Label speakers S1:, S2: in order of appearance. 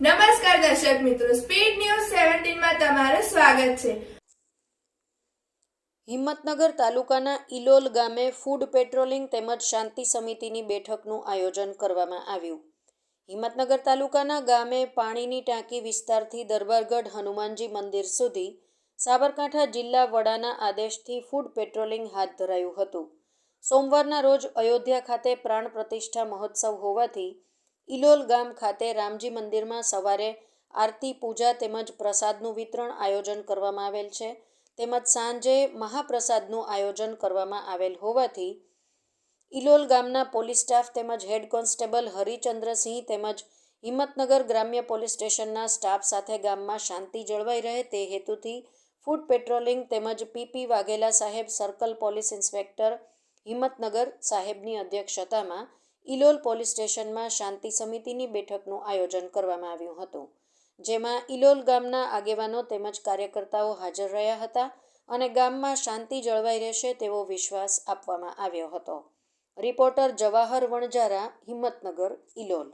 S1: નમસ્કાર દર્શક મિત્રો સ્પીડ ન્યૂઝ સેવન્ટીનમાં તમારું સ્વાગત છે.
S2: હિંમતનગર તાલુકાના ઇલોલ ગામે ફૂડ પેટ્રોલિંગ તેમજ શાંતિ સમિતિની બેઠકનું આયોજન કરવામાં આવ્યું. હિંમતનગર તાલુકાના ગામે પાણીની ટાંકી વિસ્તારથી દરબારગઢ હનુમાનજી મંદિર સુધી સાબરકાંઠા જિલ્લા વડાના આદેશથી ફૂડ પેટ્રોલિંગ હાથ ધરાયું હતું. સોમવારના રોજ અયોધ્યા ખાતે પ્રાણ પ્રતિષ્ઠા મહોત્સવ હોવાથી ઇલોલ ગામ ખાતે રામજી મંદિરમાં સવારે આરતી, પૂજા તેમજ પ્રસાદનું વિતરણ આયોજન કરવામાં આવેલ છે. તેમજ સાંજે મહાપ્રસાદનું આયોજન કરવામાં આવેલ હોવાથી ઇલોલ ગામના પોલીસ સ્ટાફ તેમજ હેડ કોન્સ્ટેબલ હરિચંદ્રસિંહ તેમજ હિંમતનગર ગ્રામ્ય પોલીસ સ્ટેશનના સ્ટાફ સાથે ગામમાં શાંતિ જળવાઈ રહે તે હેતુથી ફૂડ પેટ્રોલિંગ તેમજ પીપી વાઘેલા સાહેબ સર્કલ પોલીસ ઇન્સ્પેક્ટર હિંમતનગર સાહેબની અધ્યક્ષતામાં ઇલોલ પોલીસ સ્ટેશનમાં શાંતિ સમિતિની બેઠકનું આયોજન કરવામાં આવ્યું હતું, જેમાં ઇલોલ ગામના આગેવાનો તેમજ કાર્યકર્તાઓ હાજર રહ્યા હતા અને ગામમાં શાંતિ જળવાઈ રહેશે તેવો વિશ્વાસ આપવામાં આવ્યો હતો. રિપોર્ટર જવાહર વણજારા હિંમતનગર ઇલોલ